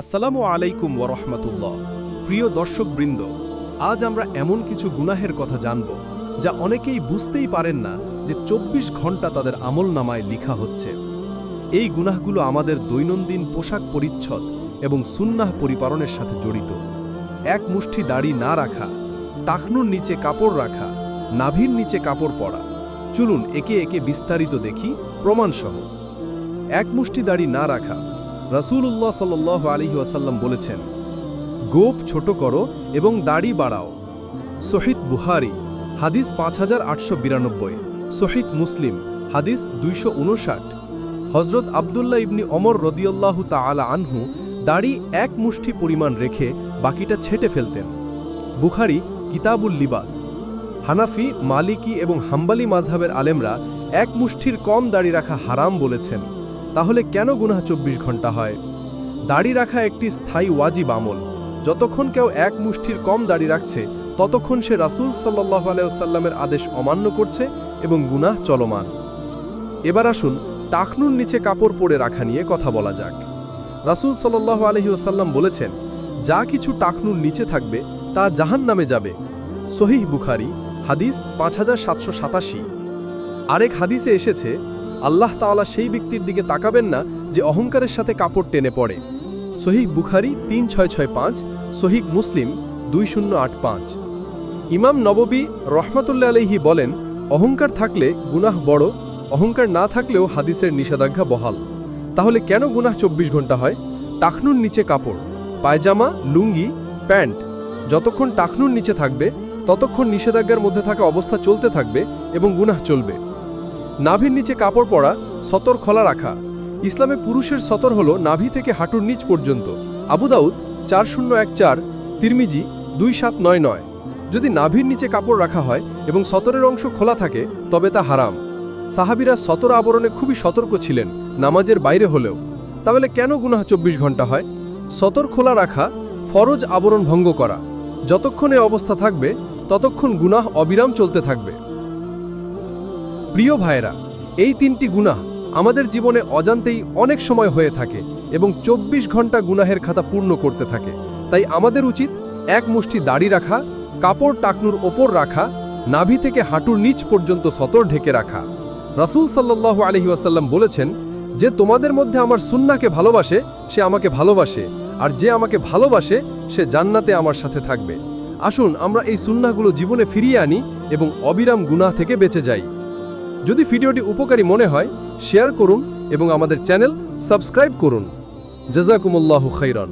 আসসালামু আলাইকুম ওরহমতুল্লাহ প্রিয় দর্শকবৃন্দ, আজ আমরা এমন কিছু গুনাহের কথা জানব, যা অনেকেই বুঝতেই পারেন না যে ২৪ ঘণ্টা তাদের আমল নামায় লিখা হচ্ছে। এই গুনাহগুলো আমাদের দৈনন্দিন পোশাক পরিচ্ছদ এবং সুন্নাহ পরিপালনের সাথে জড়িত। এক মুষ্টি দাড়ি না রাখা, টাকনুর নিচে কাপড় রাখা, নাভির নিচে কাপড় পরা। চলুন একে একে বিস্তারিত দেখি, প্রমাণসহ। এক মুষ্টি দাড়ি না রাখা রাসূলুল্লাহ সাল্লাহ আলহি ওয়াসাল্লাম বলেছেন, গোপ ছোট করো এবং দাড়ি বাড়াও। শহীদ বুহারি হাদিস পাঁচ হাজার আটশো বিরানব্বই। শহীদ মুসলিম, হাদিস দুইশো উনষাট। হজরত আবদুল্লাহ ইবনি অমর রদিয়াল্লাহু তাআলা আনহু দাড়ি এক মুষ্টি পরিমাণ রেখে বাকিটা ছেটে ফেলতেন। বুখারি, কিতাবুল লিবাস। হানাফি, মালিকি এবং হাম্বালি মাঝহাবের আলেমরা এক মুষ্টির কম দাড়ি রাখা হারাম বলেছেন। তাহলে কেন গুনাহ চব্বিশ ঘণ্টা হয়? দাড়ি রাখা একটি স্থায়ী ওয়াজিব আমল। যতক্ষণ কেউ এক মুষ্টির কম দাড়ি রাখছে, ততক্ষণ সে রাসূল সাল্লাহ আলাইসাল্লামের আদেশ অমান্য করছে এবং গুনাহ চলমান। এবার আসুন, টাকনুর নিচে কাপড় পরে রাখা নিয়ে কথা বলা যাক। রাসূল সাল্লাহ আলহি ওসাল্লাম বলেছেন, যা কিছু টাকনুর নিচে থাকবে, তা জাহান নামে যাবে। সহিহ বুখারি, হাদিস পাঁচ হাজার সাতশো সাতাশি। আরেক হাদিসে এসেছে আল্লাহ তাআলা সেই ব্যক্তির দিকে তাকাবেন না যে অহংকারের সাথে কাপড় টেনে পড়ে। সহিক বুখারি তিন ছয় ছয় পাঁচ সহিক মুসলিম দুই শূন্য আট পাঁচ। ইমাম নববী রহমতুল্লা আলহি বলেন, অহংকার থাকলে গুনাহ বড়, অহংকার না থাকলেও হাদিসের নিষেধাজ্ঞা বহাল। তাহলে কেন গুনাহ চব্বিশ ঘণ্টা হয়? টাকনুর নিচে কাপড়, পায়জামা, লুঙ্গি, প্যান্ট, যতক্ষণ টাকনুর নিচে থাকবে, ততক্ষণ নিষেধাজ্ঞার মধ্যে থাকা অবস্থা চলতে থাকবে এবং গুনাহ চলবে। নাভির নিচে কাপড় পরা, সতর খোলা রাখা। ইসলামে পুরুষের সতর হল নাভি থেকে হাঁটুর নিচ পর্যন্ত। আবু দাউদ চার শূন্য এক চার, তিরমিজি, দুই সাত নয় নয়। যদি নাভির নিচে কাপড় রাখা হয় এবং সতরের অংশ খোলা থাকে, তবে তা হারাম। সাহাবিরা সতর আবরণে খুবই সতর্ক ছিলেন, নামাজের বাইরে হলেও। তাহলে কেন গুনাহ চব্বিশ ঘণ্টা হয়? সতর খোলা রাখা, ফরজ আবরণ ভঙ্গ করা। যতক্ষণ এ অবস্থা থাকবে, ততক্ষণ গুনাহ অবিরাম চলতে থাকবে। প্রিয় ভাইরা এই তিনটি গুনাহ আমাদের জীবনে অজান্তেই অনেক সময় হয়ে থাকে এবং ২৪ ঘণ্টা গুনাহের খাতা পূর্ণ করতে থাকে। তাই আমাদের উচিত এক মুষ্টি দাড়ি রাখা, কাপড় টাকনুর ওপর রাখা, নাভি থেকে হাঁটুর নিচ পর্যন্ত সতর ঢেকে রাখা। রাসূল সাল্লাল্লাহু আলহি ওয়াসাল্লাম বলেছেন, যে তোমাদের মধ্যে আমার সুন্নাকে ভালোবাসে, সে আমাকে ভালোবাসে, আর যে আমাকে ভালোবাসে, সে জান্নাতে আমার সাথে থাকবে। আসুন, আমরা এই সুন্নাগুলো জীবনে ফিরিয়ে আনি এবং অবিরাম গুনাহ থেকে বেঁচে যাই। যদি ভিডিওটি উপকারী মনে হয় শেয়ার করুন এবং আমাদের চ্যানেল সাবস্ক্রাইব করুন। জাজাকুমুল্লাহ খৈরন